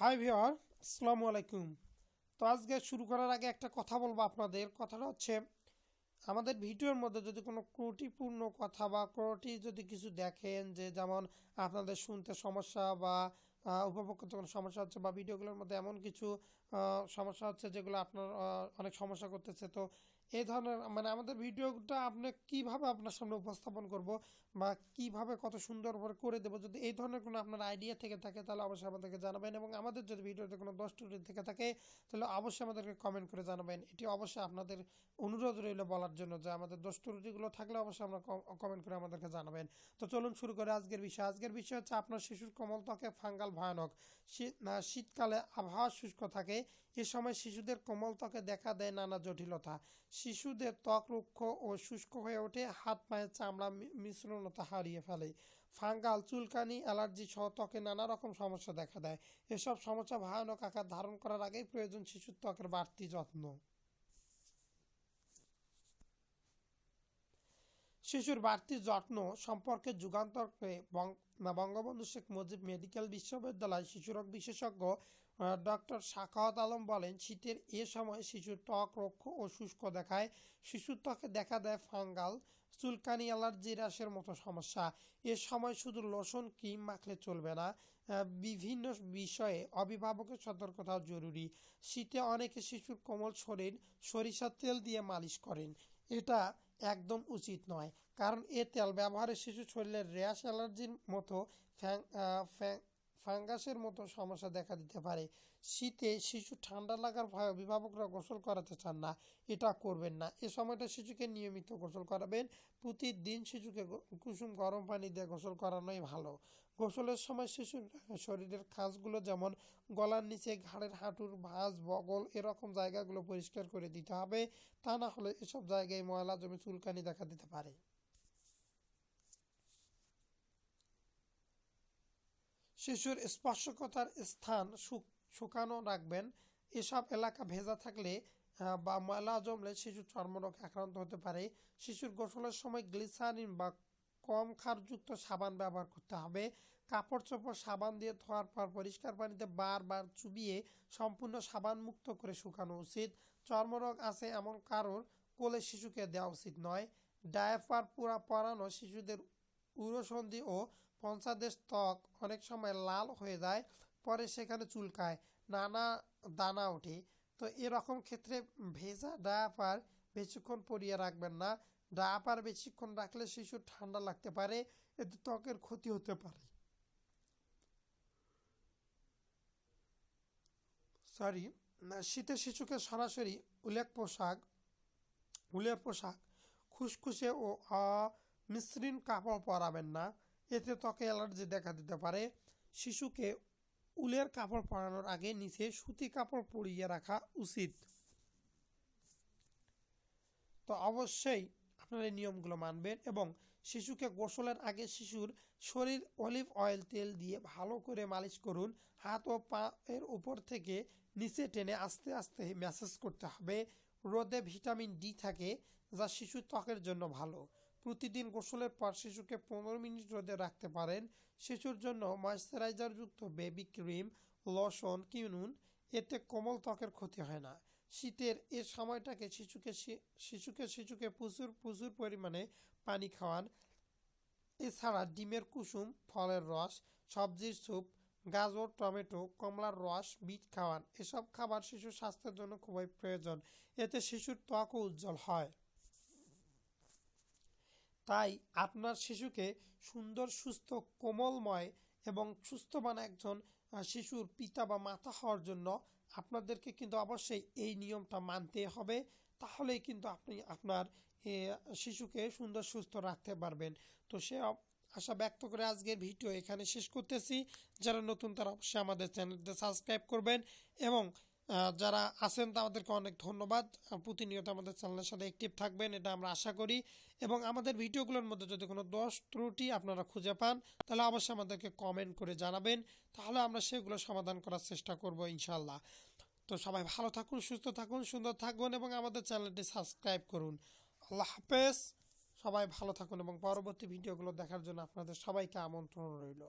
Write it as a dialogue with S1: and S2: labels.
S1: High viewer আসসালামু আলাইকুম। তো আজকে শুরু করার আগে একটা কথা বলব আপনাদের। কথাটা হচ্ছে, আমাদের ভিডিওর মধ্যে যদি কোনো ক্রুটিপূর্ণ কথা বা ক্রুটি যদি কিছু দেখেন যে যেমন আপনাদের শুনতে সমস্যা বা উপভোগ করতে কোনো সমস্যা হচ্ছে বা ভিডিওগুলোর মধ্যে এমন কিছু সমস্যা হচ্ছে যেগুলো আপনার অনেক সমস্যা করতেছে। তো এই ধরনের মানে আমাদের ভিডিওটা আপনি কীভাবে আপনার সামনে উপস্থাপন করব বা কীভাবে কত সুন্দর করে দেবো, যদি এই ধরনের কোনো আপনার আইডিয়া থেকে থাকে, তাহলে অবশ্যই আমাদেরকে জানাবেন এবং আমাদের যদি ভিডিওতে কোনো দোষ ত্রুটি থেকে থাকে, তাহলে অবশ্যই আমাদেরকে কমেন্ট করে জানাবেন। এটি অবশ্যই আপনাদের অনুরোধ রইল বলার জন্য যে আমাদের দোষ ত্রুটিগুলো থাকলে অবশ্যই আমরা কমেন্ট করে আমাদেরকে জানাবেন। তো চলুন শুরু করে আজকের বিষয়। আজকের বিষয় হচ্ছে আপনার শিশুর কোমল ত্বকে ফাঙ্গাল ভয়ানক শীতকালে আবহাওয়া শুষ্ক থাকে। এ সময় শিশুদের কোমল ত্বকে দেখা দেয় নানা জটিলতা। শিশুদের ত্বক রুক্ষ ও শুষ্ক হয়ে ওঠে, হাত পায়ের চামড়া মিশ্রণতা হারিয়ে ফেলে। ফাঙ্গাল, চুলকানি, অ্যালার্জি সহ ত্বকে নানা রকম সমস্যা দেখা দেয়। এসব সমস্যা ভয়ানক আকার ধারণ করার আগেই প্রয়োজন শিশুর ত্বকের বাড়তি যত্ন। শিশুর বাড়তি যত্ন সম্পর্কে যুগান্তরকে বঙ্গবন্ধু শেখ মুজিব মেডিকেল বিশ্ববিদ্যালয় শিশুরোগ বিশেষজ্ঞ ডক্টর শাখাওয়াত আলম বলেন, শীতের এ সময় শিশুর ত্বক রক্ষ ও শুষ্ক দেখায়। শিশুর ত্বকে দেখা দেয় ফাঙ্গাল, চুলকানি, অ্যালার্জি হ্রাসের মতো সমস্যা। এ সময় শুধু লোশন, ক্রিম মাখলে চলবে না। বিভিন্ন বিষয়ে অভিভাবকের সতর্কতাও জরুরি। শীতে অনেকে শিশুর কোমল শরীর, সরিষার তেল দিয়ে মালিশ করেন। এটা একদম উচিত নয়। কারণ এ তেল ব্যবহারে শিশু শরীরের র্যাশ অ্যালার্জির মতো ফ্যাং ফ্যাং- ফাঙ্গাসের মতো সমস্যা দেখা দিতে পারে। শীতে শিশু ঠান্ডা লাগার ভয়ে অভিভাবকরা গোসল করাতে চান না। এটা করবেন না। এ সময়টা শিশুকে নিয়মিত গোসল করাবেন। প্রতিদিন শিশুকে কুসুম গরম পানি দিয়ে গোসল করানোই ভালো। গোসলের সময় শিশুর শরীরের খাঁজগুলো যেমন গলার নিচে ঘাড়ের হাঁটুর ভাঁজ, বগল এরকম জায়গাগুলো পরিষ্কার করে দিতে হবে। তা না হলে এসব জায়গায় ময়লা জমে চুলকানি দেখা দিতে পারে। শিশুর স্পর্শকতার স্থান শুকানো রাখবেন। এসব এলাকা ভেজা থাকলে বা ময়লা জমলে শিশু চর্মরোগ আক্রান্ত হতে পারে। শিশুর গোসলের সময় গ্লিসারিন বা কম ক্ষারযুক্ত সাবান ব্যবহার করতে হবে। কাপড় চোপড় সাবান দিয়ে ধোয়ার পর পরিষ্কার পানিতে বারবার চুবিয়ে সম্পূর্ণ সাবান মুক্ত করে শুকানো উচিত। চর্মরোগ আছে এমন কারোর কোলে শিশুকে দেওয়া উচিত নয়। ডায়াপার পুরা পরানো শিশুদের উরসন্ধি ও পঞ্চাদেশ ত্বক অনেক সময় লাল হয়ে যায়, পরে সেখানে চুলকায়, নানা দানা ওঠে। তো এরকম ক্ষেত্রে ভেজা ডায়াপার বেশিক্ষণ পরিয়ে রাখবেন না। ডায়াপার বেশিক্ষণ রাখলে শিশুর ঠান্ডা লাগতে পারে, এতে ত্বকের ক্ষতি হতে পারে। সরি, শীতে শিশুকে সরাসরি উলেক পোশাক, উলের পোশাক, খুসখুসে ও মসৃণ কাপড় পরাবেন না। এতে ত্বকে অ্যালার্জি দেখা দিতে পারে। শিশুকে উলের কাপড় পরানোর আগে নিচে সুতি কাপড় পরিয়ে রাখা উচিত। তো অবশ্যই আপনারা এই নিয়মগুলো মানবেন এবং শিশুকে গোসলের আগে শিশুর শরীর অলিভ অয়েল তেল দিয়ে ভালো করে মালিশ করুন। হাত ও পা এর উপর থেকে নিচে টেনে আস্তে আস্তে ম্যাসাজ করতে হবে। রোদে ভিটামিন ডি থাকে, যা শিশুর ত্বকের জন্য ভালো। প্রতিদিন গোসলের পর শিশুকে পনেরো মিনিট রোদে রাখতে পারেন। শিশুর জন্য ময়শ্চারাইজারযুক্ত বেবি ক্রিম, লোশন কিনুন এতে কোমল ত্বকের ক্ষতি হয় না। শীতের এ সময়টাকে শিশুকে শিশুকে শিশুকে প্রচুর প্রচুর পরিমাণে পানি খাওয়ান। এছাড়া ডিমের কুসুম, ফলের রস, সবজির স্যুপ, গাজর, টমেটো, কমলার রস, বিট খাওয়ান। এসব খাবার শিশুর স্বাস্থ্যের জন্য খুবই প্রয়োজন। এতে শিশুর ত্বকও উজ্জ্বল হয়। তাই আপনার শিশুকে সুন্দর, সুস্থ, কোমলময় এবং সুস্থবান একজন শিশুর পিতা বা মাতা হওয়ার জন্য আপনাদেরকে কিন্তু অবশ্যই এই নিয়মটা মানতে হবে। তাহলেই কিন্তু আপনি আপনার শিশুকে সুন্দর, সুস্থ রাখতে পারবেন। তো সে আশা ব্যক্ত করে আজকের ভিডিও এখানে শেষ করতেছি। যারা নতুন তারা অবশ্যই আমাদের চ্যানেলটি সাবস্ক্রাইব করবেন এবং যারা আছেন তাদেরকে অনেক ধন্যবাদ। প্রতিনিয়ত আমাদের চ্যানেলের সাথে অ্যাক্টিভ থাকবেন, এটা আমরা আশা করি। এবং আমাদের ভিডিওগুলোর মধ্যে যদি কোনো দোষ ত্রুটি আপনারা খুঁজে পান, তাহলে অবশ্যই আমাদেরকে কমেন্ট করে জানাবেন। তাহলে আমরা সেগুলো সমাধান করার চেষ্টা করব ইনশাল্লাহ তো সবাই ভালো থাকুন, সুস্থ থাকুন, সুন্দর থাকুন এবং আমাদের চ্যানেলটি সাবস্ক্রাইব করুন। আল্লাহ হাফেজ। সবাই ভালো থাকুন এবং পরবর্তী ভিডিওগুলো দেখার জন্য আপনাদের সবাইকে আমন্ত্রণ রইল।